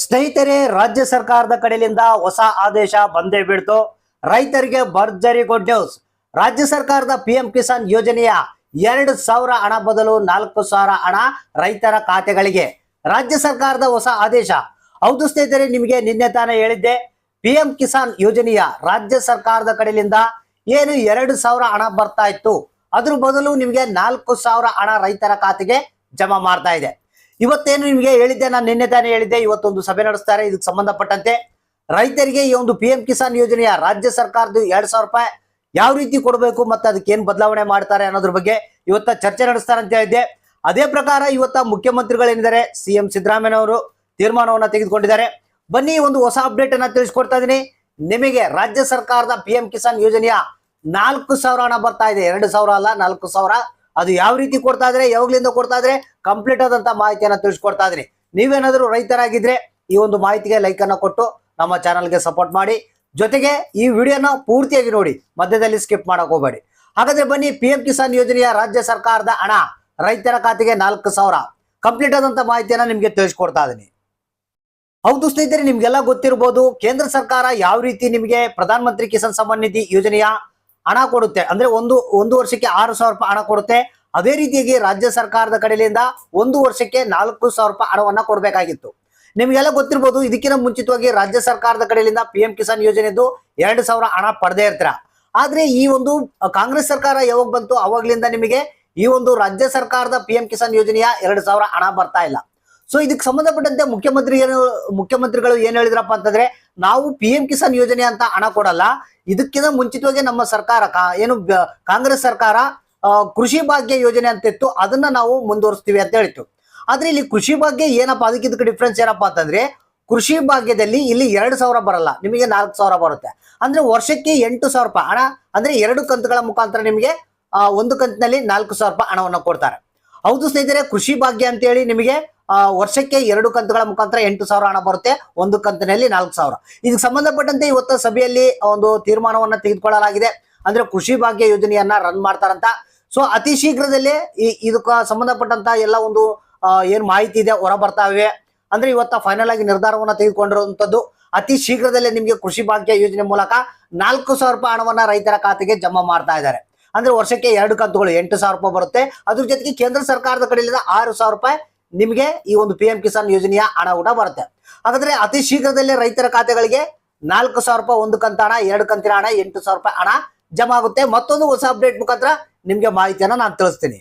ಸ್ನೇಹಿತರೆ, ರಾಜ್ಯ ಸರ್ಕಾರದ ಕಡೆಯಿಂದ ಹೊಸ ಆದೇಶ ಬಂದೇ ಬಿಡ್ತು ರೈತರಿಗೆ ಭರ್ಜರಿ ಗುಡ್ ನ್ಯೂಸ್ ರಾಜ್ಯ ಸರ್ಕಾರದ ಪಿಎಂ ಕಿಸಾನ್ ಯೋಜನೆಯ ಎರಡು ಸಾವಿರ ಹಣ ಬದಲು ನಾಲ್ಕು ಸಾವಿರ ಹಣ ರೈತರ ಖಾತೆಗಳಿಗೆ. ರಾಜ್ಯ ಸರ್ಕಾರದ ಹೊಸ ಆದೇಶ. ಹೌದು ಸ್ನೇಹಿತರೆ, ನಿಮಗೆ ನಿನ್ನೆ ತಾನೇ ಹೇಳಿದ್ದೆ ಪಿ ಎಂ ಕಿಸಾನ್ ಯೋಜನೆಯ ರಾಜ್ಯ ಸರ್ಕಾರದ ಕಡೆಯಿಂದ ಏನು ಎರಡು ಸಾವಿರ ಹಣ ಬರ್ತಾ ಇತ್ತು. ಅದ್ರ ಬದಲು ನಿಮಗೆ ನಾಲ್ಕು ಸಾವಿರ ಹಣ ರೈತರ ಖಾತೆಗೆ ಜಮಾ ಮಾಡ್ತಾ ಇದೆ. ಇವತ್ತೇನು ನಿಮಗೆ ಹೇಳಿದ್ದೆ, ನಾನು ನಿನ್ನೆ ತಾನೇ ಹೇಳಿದ್ದೆ, ಇವತ್ತೊಂದು ಸಭೆ ನಡೆಸ್ತಾರೆ, ಇದಕ್ಕೆ ಸಂಬಂಧಪಟ್ಟಂತೆ ರೈತರಿಗೆ ಈ ಒಂದು ಪಿ ಎಂ ಕಿಸಾನ್ ಯೋಜನೆಯ ರಾಜ್ಯ ಸರ್ಕಾರದ ಎರಡ್ ಸಾವಿರ ರೂಪಾಯಿ ಯಾವ ರೀತಿ ಕೊಡಬೇಕು ಮತ್ತೆ ಅದಕ್ಕೆ ಏನ್ ಬದಲಾವಣೆ ಮಾಡ್ತಾರೆ ಅನ್ನೋದ್ರ ಬಗ್ಗೆ ಇವತ್ತ ಚರ್ಚೆ ನಡೆಸ್ತಾರೆ ಅಂತ ಹೇಳಿದ್ದೆ. ಅದೇ ಪ್ರಕಾರ ಇವತ್ತ ಮುಖ್ಯಮಂತ್ರಿಗಳೇನಿದ್ದಾರೆ ಸಿ ಎಂ ಸಿದ್ದರಾಮಯ್ಯನವರು ತೀರ್ಮಾನವನ್ನು ತೆಗೆದುಕೊಂಡಿದ್ದಾರೆ. ಬನ್ನಿ, ಒಂದು ಹೊಸ ಅಪ್ಡೇಟ್ ಅನ್ನ ತಿಳಿಸ್ಕೊಡ್ತಾ ಇದೀನಿ. ನಿಮಗೆ ರಾಜ್ಯ ಸರ್ಕಾರದ ಪಿ ಎಂ ಕಿಸಾನ್ ಯೋಜನೆಯ ನಾಲ್ಕು ಸಾವಿರ ಹಣ ಬರ್ತಾ ಇದೆ. ಎರಡು ಸಾವಿರ ಅಲ್ಲ, ನಾಲ್ಕು ಸಾವಿರ. ಅದು ಯಾವ ರೀತಿ ಕೊಡ್ತಾ ಇದ್ರೆ, ಯಾವಾಗ್ಲಿಂದ ಕೊಡ್ತಾ ಇದ್ರೆ ಕಂಪ್ಲೀಟ್ ಆದಂತ ಮಾಹಿತಿಯನ್ನ ತಿಳಿಸ್ಕೊಡ್ತಾ ಇದ್ರಿ. ನೀವೇನಾದ್ರೂ ರೈತರಾಗಿದ್ರೆ ಈ ಒಂದು ಮಾಹಿತಿಗೆ ಲೈಕ್ ಅನ್ನ ಕೊಟ್ಟು ನಮ್ಮ ಚಾನಲ್ಗೆ ಸಪೋರ್ಟ್ ಮಾಡಿ. ಜೊತೆಗೆ ಈ ವಿಡಿಯೋನ ಪೂರ್ತಿಯಾಗಿ ನೋಡಿ, ಮಧ್ಯದಲ್ಲಿ ಸ್ಕಿಪ್ ಮಾಡಕ್ ಹೋಗ್ಬೇಡಿ. ಹಾಗಾದ್ರೆ ಬನ್ನಿ ಪಿ ಎಂ ಕಿಸಾನ್ ಯೋಜನೆಯ ರಾಜ್ಯ ಸರ್ಕಾರದ ಹಣ, ರೈತರ ಖಾತೆಗೆ ನಾಲ್ಕು ಸಾವಿರ. ಕಂಪ್ಲೀಟ್ ಆದಂತ ಮಾಹಿತಿಯನ್ನ ನಿಮ್ಗೆ ತಿಳಿಸ್ಕೊಡ್ತಾ ಇದೀನಿ ಹೌದು ಸ್ನೇಹಿತರೆ, ನಿಮ್ಗೆಲ್ಲ ಗೊತ್ತಿರಬಹುದು ಕೇಂದ್ರ ಸರ್ಕಾರ ಯಾವ ರೀತಿ ನಿಮಗೆ ಪ್ರಧಾನ ಮಂತ್ರಿ ಕಿಸಾನ್ ಸಮ್ಮಾನ್ ನಿಧಿ ಯೋಜನೆಯ ಹಣ ಕೊಡುತ್ತೆ. ಅಂದ್ರೆ ಒಂದು ಒಂದು ವರ್ಷಕ್ಕೆ ಆರು ಸಾವಿರ ರೂಪಾಯಿ ಹಣ ಕೊಡುತ್ತೆ. ಅದೇ ರೀತಿಯಾಗಿ ರಾಜ್ಯ ಸರ್ಕಾರದ ಕಡೆಯಿಂದ ಒಂದು ವರ್ಷಕ್ಕೆ ನಾಲ್ಕು ಸಾವಿರ ರೂಪಾಯಿ ಹಣವನ್ನ ಕೊಡಬೇಕಾಗಿತ್ತು. ನಿಮ್ಗೆಲ್ಲ ಗೊತ್ತಿರ್ಬೋದು, ಇದಕ್ಕಿಂತ ಮುಂಚಿತವಾಗಿ ರಾಜ್ಯ ಸರ್ಕಾರದ ಕಡೆಯಿಂದ ಪಿ ಎಂ ಕಿಸಾನ್ ಯೋಜನೆದು ಎರಡು ಸಾವಿರ ಹಣ ಪಡೆದೇ ಇರ್ತೀರ. ಆದ್ರೆ ಈ ಒಂದು ಕಾಂಗ್ರೆಸ್ ಸರ್ಕಾರ ಯಾವಾಗ ಬಂತು, ಅವಾಗ್ಲಿಂದ ನಿಮಗೆ ಈ ಒಂದು ರಾಜ್ಯ ಸರ್ಕಾರದ ಪಿ ಎಂ ಕಿಸಾನ್ ಯೋಜನೆಯ ಎರಡು ಸಾವಿರ ಹಣ ಬರ್ತಾ ಇಲ್ಲ. ಸೊ ಇದಕ್ಕೆ ಸಂಬಂಧಪಟ್ಟಂತೆ ಮುಖ್ಯಮಂತ್ರಿ ಏನು, ಮುಖ್ಯಮಂತ್ರಿಗಳು ಏನ್ ಹೇಳಿದ್ರಪ್ಪ ಅಂತಂದ್ರೆ, ನಾವು ಪಿ ಎಂ ಕಿಸಾನ್ ಯೋಜನೆ ಅಂತ ಹಣ ಕೊಡಲ್ಲ, ಇದಕ್ಕಿಂತ ಮುಂಚಿತವಾಗಿ ನಮ್ಮ ಸರ್ಕಾರ ಏನು ಕಾಂಗ್ರೆಸ್ ಸರ್ಕಾರ ಕೃಷಿ ಭಾಗ್ಯ ಯೋಜನೆ ಅಂತ ಇತ್ತು, ಅದನ್ನ ನಾವು ಮುಂದುವರಿಸ್ತೀವಿ ಅಂತ ಹೇಳಿತ್ತು. ಆದ್ರೆ ಇಲ್ಲಿ ಕೃಷಿ ಭಾಗ್ಯ ಏನಪ್ಪಾ ಅದಕ್ಕೆ ಇದಕ್ಕೆ ಡಿಫ್ರೆನ್ಸ್ ಏನಪ್ಪಾ ಅಂತಂದ್ರೆ, ಕೃಷಿ ಭಾಗ್ಯದಲ್ಲಿ ಇಲ್ಲಿ ಎರಡು ಸಾವಿರ ಬರಲ್ಲ, ನಿಮಗೆ ನಾಲ್ಕು ಸಾವಿರ ಬರುತ್ತೆ. ಅಂದ್ರೆ ವರ್ಷಕ್ಕೆ ಎಂಟು ಸಾವಿರ ರೂಪಾಯಿ ಹಣ, ಅಂದ್ರೆ ಎರಡು ಕಂತುಗಳ ಮುಖಾಂತರ ನಿಮಗೆ ಒಂದು ಕಂತಿನಲ್ಲಿ ನಾಲ್ಕು ಸಾವಿರ ರೂಪಾಯಿ ಹಣವನ್ನು ಕೊಡ್ತಾರೆ. ಹೌದು ಸ್ನೇಹಿತರೆ, ಕೃಷಿ ಭಾಗ್ಯ ಅಂತೇಳಿ ನಿಮಗೆ ವರ್ಷಕ್ಕೆ ಎರಡು ಕಂತುಗಳ ಮುಖಾಂತರ ಎಂಟು ಸಾವಿರ ಹಣ ಬರುತ್ತೆ. ಒಂದು ಕಂತಿನಲ್ಲಿ ನಾಲ್ಕು ಸಾವಿರ. ಇದಕ್ಕೆ ಸಂಬಂಧಪಟ್ಟಂತೆ ಇವತ್ತು ಸಭೆಯಲ್ಲಿ ಒಂದು ತೀರ್ಮಾನವನ್ನ ತೆಗೆದುಕೊಳ್ಳಲಾಗಿದೆ. ಅಂದ್ರೆ ಕೃಷಿ ಭಾಗ್ಯ ಯೋಜನೆಯನ್ನ ರನ್ ಮಾಡ್ತಾರಂತ. ಸೊ ಅತಿ ಶೀಘ್ರದಲ್ಲೇ ಈ, ಇದಕ್ಕ ಸಂಬಂಧಪಟ್ಟಂತ ಎಲ್ಲ ಒಂದು ಏನು ಏನ್ ಮಾಹಿತಿ ಇದೆ ಹೊರ ಬರ್ತಾವೆ ಅಂದ್ರೆ ಇವತ್ತ ಫೈನಲ್ ಆಗಿ ನಿರ್ಧಾರವನ್ನ ತೆಗೆದುಕೊಂಡಿರುವಂತದ್ದು. ಅತಿ ಶೀಘ್ರದಲ್ಲೇ ನಿಮಗೆ ಕೃಷಿ ಭಾಗ್ಯ ಯೋಜನೆ ಮೂಲಕ ನಾಲ್ಕು ಸಾವಿರ ರೂಪಾಯಿ ಹಣವನ್ನ ರೈತರ ಖಾತೆಗೆ ಜಮಾ ಮಾಡ್ತಾ ಇದ್ದಾರೆ. ಅಂದ್ರೆ ವರ್ಷಕ್ಕೆ ಎರಡು ಕಂತುಗಳು ಎಂಟು ಸಾವಿರ ರೂಪಾಯಿ ಬರುತ್ತೆ. ಅದ್ರ ಜೊತೆಗೆ ಕೇಂದ್ರ ಸರ್ಕಾರದ ಕಡೆಯಿಂದ ಆರು ಸಾವಿರ ರೂಪಾಯಿ. ನಿಮಗೆ ಈ ಒಂದು ಪಿ ಎಂ ಕಿಸಾನ್ ಯೋಜನೆಯ ಹಣ ಕೂಡ ಬರುತ್ತೆ. ಹಾಗಾದ್ರೆ ಅತಿ ಶೀಘ್ರದಲ್ಲೇ ರೈತರ ಖಾತೆಗಳಿಗೆ ನಾಲ್ಕು ಸಾವಿರ ರೂಪಾಯಿ ಒಂದು ಕಂತ ಹಣ ಎರಡು ಕಂತಿನ ಹಣ, ಎಂಟು ಸಾವಿರ ರೂಪಾಯಿ ಹಣ ಜಮಾ ಆಗುತ್ತೆ. ಮತ್ತೊಂದು ಹೊಸ ಅಪ್ಡೇಟ್ ಮುಖಾಂತರ ನಿಮಗೆ ಮಾಹಿತಿಯನ್ನ ನಾನು ತಿಳಿಸ್ತೀನಿ.